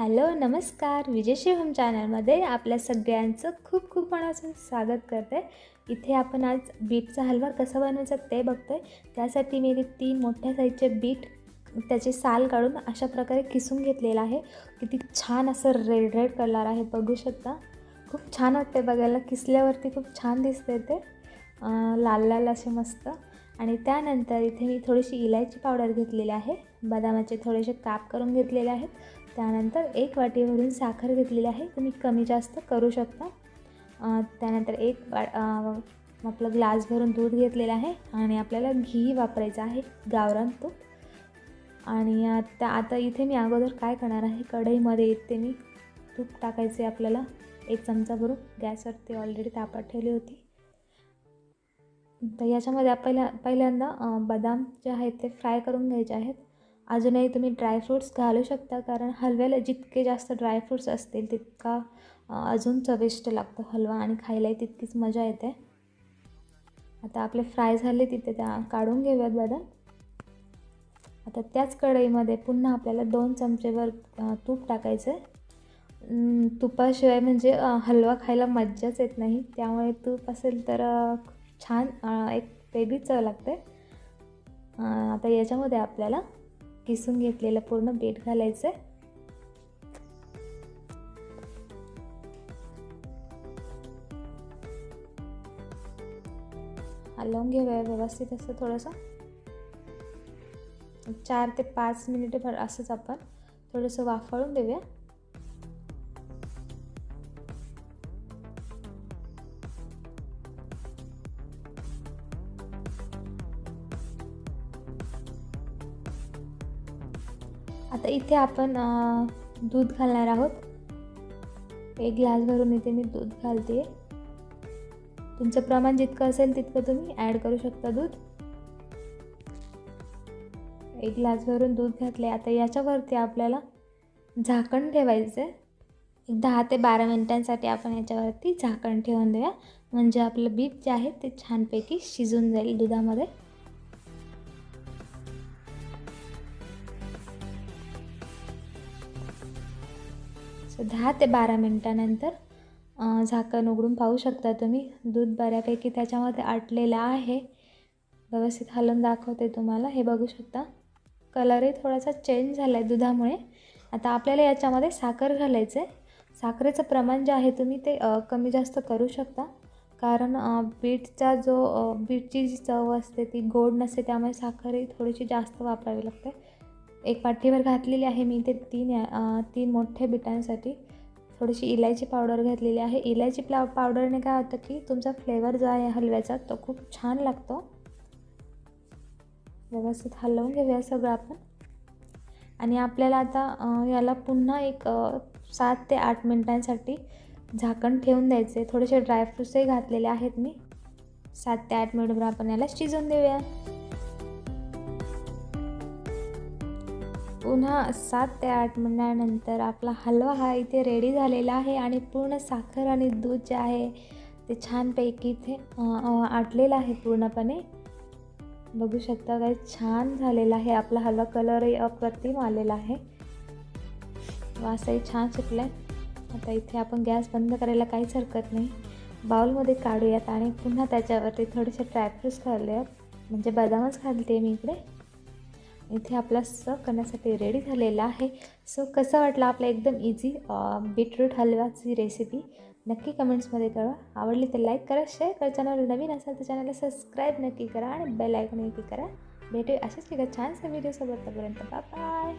Hello नमस्कार. विजयश्री home चॅनलमध्ये आपल्या सगळ्यांचं खूप खूप मनापासून स्वागत करते. इथे आपण आज बीटचा हलवा कसा बनवायचा ते बघतो आहे त्यासाठी मी इथे तीन मोठ्या साईजचे बीट त्याचे साल काढून अशा प्रकारे किसून घेतलेला आहे. किती छान असं रेड रेड कलर आहे बघू शकता. खूप छान वाटते बघायला. किसल्यावरती खूप छान दिसते ते. लाल लाल असे मस्त. आणि त्यानंतर इथे मी थोडीशी इलायची पावडर घेतलेली आहे. बदामाचे थोडेसे काप करून घेतलेले आहेत. त्यानंतर एक वाटी भरून साखर घेतलेली आहे. तुम्ही कमी जास्त करू शकता. त्यानंतर एक वा आपलं ग्लास भरून दूध घेतलेलं आहे आणि आपल्याला घी वापरायचं आहे. गावरान तूप. आणि आता आता इथे मी अगोदर काय करणार आहे? कढईमध्ये येते मी तूप टाकायचे आपल्याला. एक चमचा भरून. गॅसवरती ऑलरेडी तापात ठेवली होती. तर याच्यामध्ये पहिल्या पहिल्यांदा बदाम जे आहेत ते फ्राय करून घ्यायचे आहेत. अजूनही तुम्ही ड्रायफ्रूट्स घालू शकता कारण हलव्याला जितके जास्त ड्रायफ्रूट्स असतील तितका अजून चविष्ट लागतो हलवा आणि खायलाही तितकीच मजा येते. आता आपले फ्राय झाले तिथे त्या काढून घेऊयात बदाम आता त्याच कढईमध्ये पुन्हा आपल्याला दोन चमचेवर तूप टाकायचं आहे तुपाशिवाय म्हणजे हलवा खायला मज्जाच येत नाही. त्यामुळे तूप असेल तर छान एक वेगळी चव लागते. आता याच्यामध्ये आपल्याला किसून घेतलेलं पूर्ण बीट घालायचं आहे हलवून घेऊया व्यवस्थित असं थोडंसं. चार ते पाच मिनिटे भर असंच आपण थोडंसं वाफळून देऊया. आता इथे आपण दूध घालणार आहोत. एक ग्लास भरून इथे मी दूध घालते. तुमचं प्रमाण जितकं असेल तितकं तुम्ही ॲड करू शकता दूध. एक ग्लास भरून दूध घातले. आता याच्यावरती आपल्याला झाकण ठेवायचं आहे एक दहा ते बारा मिनटांसाठी आपण याच्यावरती झाकण ठेवून देऊया. म्हणजे आपलं बीट जे आहे ते छानपैकी शिजून जाईल दुधामध्ये. दहा ते बारा मिनटानंतर झाकण उघडून पाहू शकता तुम्ही. दूध बऱ्यापैकी त्याच्यामध्ये आटलेलं आहे. व्यवस्थित हलवून दाखवते तुम्हाला. हे बघू शकता. कलरही थोडासा चेंज झाला आहे दुधामुळे. आता आपल्याला याच्यामध्ये साखर घालायचं आहे साखरेचं प्रमाण जे आहे तुम्ही ते कमी जास्त करू शकता. कारण बीटचा जो बीटची जी चव असते ती गोड नसते त्यामुळे साखरही थोडीशी जास्त वापरावी लागते. एक पाठीवर घातलेली आहे मी ते तीन तीन मोठ्या बिटांसाठी. थोडीशी इलायची पावडर घातलेली आहे. इलायची प्ला पावडरने काय होतं की तुमचा फ्लेवर जो आहे हलव्याचा तो खूप छान लागतो. व्यवस्थित हलवून घेऊया सगळं आपण. आणि आपल्याला आता याला पुन्हा एक सात ते आठ मिनटांसाठी झाकण ठेवून द्यायचे थोडेसे ड्रायफ्रूट्सही घातलेले आहेत मी. सात ते आठ मिनिटभर आपण याला शिजवून देऊया. पुन्हा सात ते आठ मिनिटानंतर आपला हलवा हा इथे रेडी झालेला आहे आणि पूर्ण साखर आणि दूध जे आहे ते छानपैकी इथे आटलेलं आहे पूर्णपणे. बघू शकता काय छान झालेला आहे. आपला हलवा कलरही अप्रतिम आलेला आहे. वासही छान सुटला आहे आता इथे आपण गॅस बंद करायला काहीच हरकत नाही. बाउलमध्ये काढूयात आणि पुन्हा त्याच्यावरती थोडेसे ड्रायफ्रूट्स खाल्ले म्हणजे बदामच घालते मी इकडे. इथे आपला सर्व करण्यासाठी रेडी झालेला आहे. सो कसं वाटलं आपलं एकदम इझी बीटरूट हलव्याची रेसिपी नक्की कमेंट्समध्ये कळवा. आवडली तर लाईक करा शेअर करा. चॅनल नवीन असाल तर चॅनलला सबस्क्राईब नक्की करा आणि बेल आयकॉन नक्की करा. भेटू अशाच एका छानसा व्हिडिओसोबत तोपर्यंत बाय